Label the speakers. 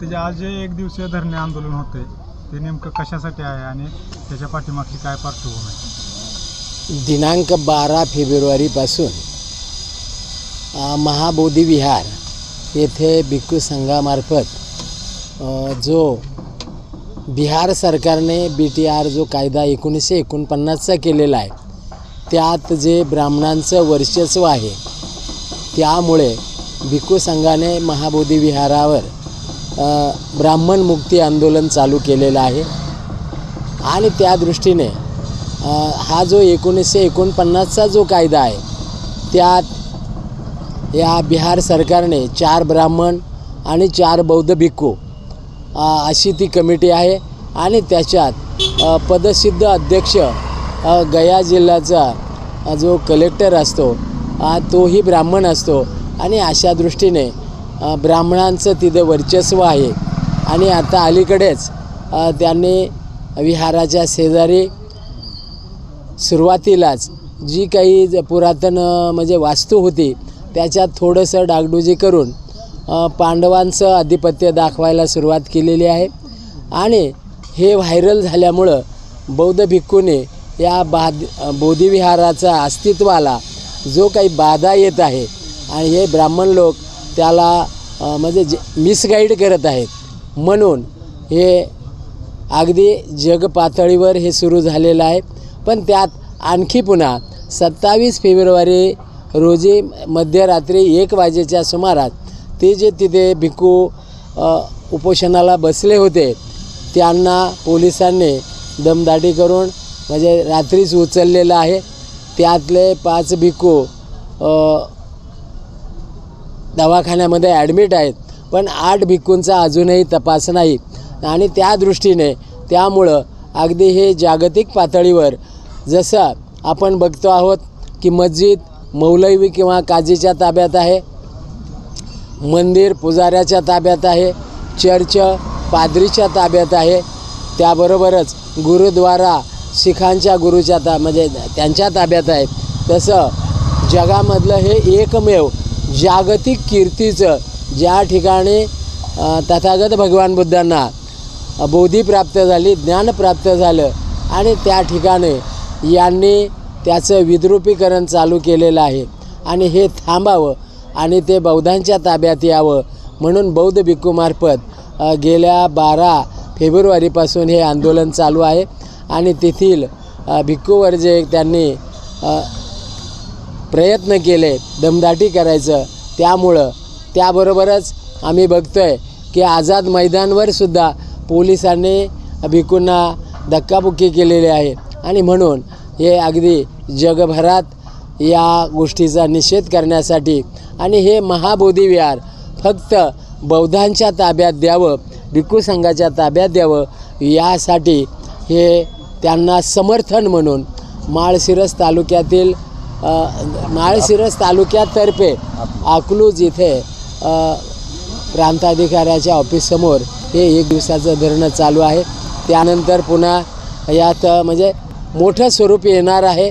Speaker 1: त्याचे आज जे एक दिवसीय धरणे आंदोलन होते ते नेमकं कशासाठी आहे आणि त्याच्या पाठीमागची काय पार्श्वभूमी आहे?
Speaker 2: दिनांक बारा फेब्रुवारीपासून महाबोधी विहार येथे भिक्खू संघामार्फत जो बिहार सरकारने बी टी आर जो कायदा एकोणीसशे एकोणपन्नासचा केलेला आहे त्यात जे ब्राह्मणांचं वर्चस्व आहे त्यामुळे भिक्खू संघाने महाबोधी विहारावर ब्राह्मण मुक्ती आंदोलन चालू केलेलं आहे. आणि त्या दृष्टीने हा जो एकोणीसशे एकोणपन्नासचा जो कायदा आहे त्यात या बिहार सरकारने चार ब्राह्मण आणि चार बौद्ध भिक्खू अशी ती कमिटी आहे. आणि त्याच्यात पदसिद्ध अध्यक्ष गया जिल्ह्याचा जो कलेक्टर असतो तोही ब्राह्मण असतो. आणि अशा दृष्टीने ब्राह्मणांचं तिथं वर्चस्व आहे. आणि आता अलीकडेच त्यांनी विहाराच्या शेजारी सुरुवातीलाच जी काही ज- पुरातन म्हणजे वास्तू होती त्याच्यात थोडंसं डागडुजी करून पांडवांचं आधिपत्य दाखवायला सुरुवात केलेली आहे. आणि हे व्हायरल झाल्यामुळं बौद्ध भिक्खूने या बाद बोधिविहाराचा अस्तित्वाला जो काही बाधा येत आहे आणि हे ब्राह्मण लोक त्याला म्हणजे जे मिसगाईड करत आहेत. म्हणून हे अगदी जगपातळीवर हे सुरू झालेलं आहे. पण त्यात आणखी पुन्हा सत्तावीस फेब्रुवारी रोजी मध्यरात्री एक वाजेच्या सुमारास ते जे तिथे भिक्खू उपोषणाला बसले होते त्यांना पोलिसांनी दमदाटी करून म्हणजे रात्रीच उचललेलं आहे. त्यातले पाच भिक्खू दवाखान्यामध्ये ॲडमिट आहेत. पण आठ भिक्खूंचा अजूनही तपास नाही. आणि त्या दृष्टीने त्यामुळं अगदी हे जागतिक पातळीवर जसं आपण बघतो आहोत की मस्जिद मौलवी किंवा काजीच्या ताब्यात आहे मंदिर पुजाऱ्याच्या ताब्यात आहे चर्च पादरीच्या ताब्यात आहे त्याबरोबरच गुरुद्वारा शिखांच्या गुरुच्या ता म्हणजे त्यांच्या ताब्यात आहे तसं जगामधलं हे एकमेव जागतिक कीर्तीचं ज्या ठिकाणी तथागत भगवान बुद्धांना बोधी प्राप्त झाली ज्ञान प्राप्त झालं आणि त्या ठिकाणी यांनी त्याचं विद्रुपीकरण चालू केलेलं आहे. आणि हे थांबावं आणि ते बौद्धांच्या ताब्यात यावं म्हणून बौद्ध भिक्खूमार्फत गेल्या बारा फेब्रुवारीपासून हे आंदोलन चालू आहे. आणि तेथील भिक्खूवर जे त्यांनी प्रयत्न केले दमदाटी करायचं. त्यामुळं त्याबरोबरच आम्ही बघतो आहे की आझाद मैदानवर सुद्धा पोलिसांनी भिकूंना धक्काबुक्की केलेली आहे. आणि म्हणून हे अगदी जगभरात या गोष्टीचा निषेध करण्यासाठी आणि हे महाबोधी विहार फक्त बौद्धांच्या ताब्यात द्यावं भिक्खू संघाच्या ताब्यात द्यावं यासाठी हे त्यांना समर्थन म्हणून माळशिरस तालुक्यातील माळशिरस तालुक्यातर्फे अकलूज इथे प्रांताधिकाऱ्याच्या ऑफिससमोर हे एक दिवसाचं धरणं चालू आहे. त्यानंतर पुन्हा यात म्हणजे मोठं स्वरूप येणार आहे.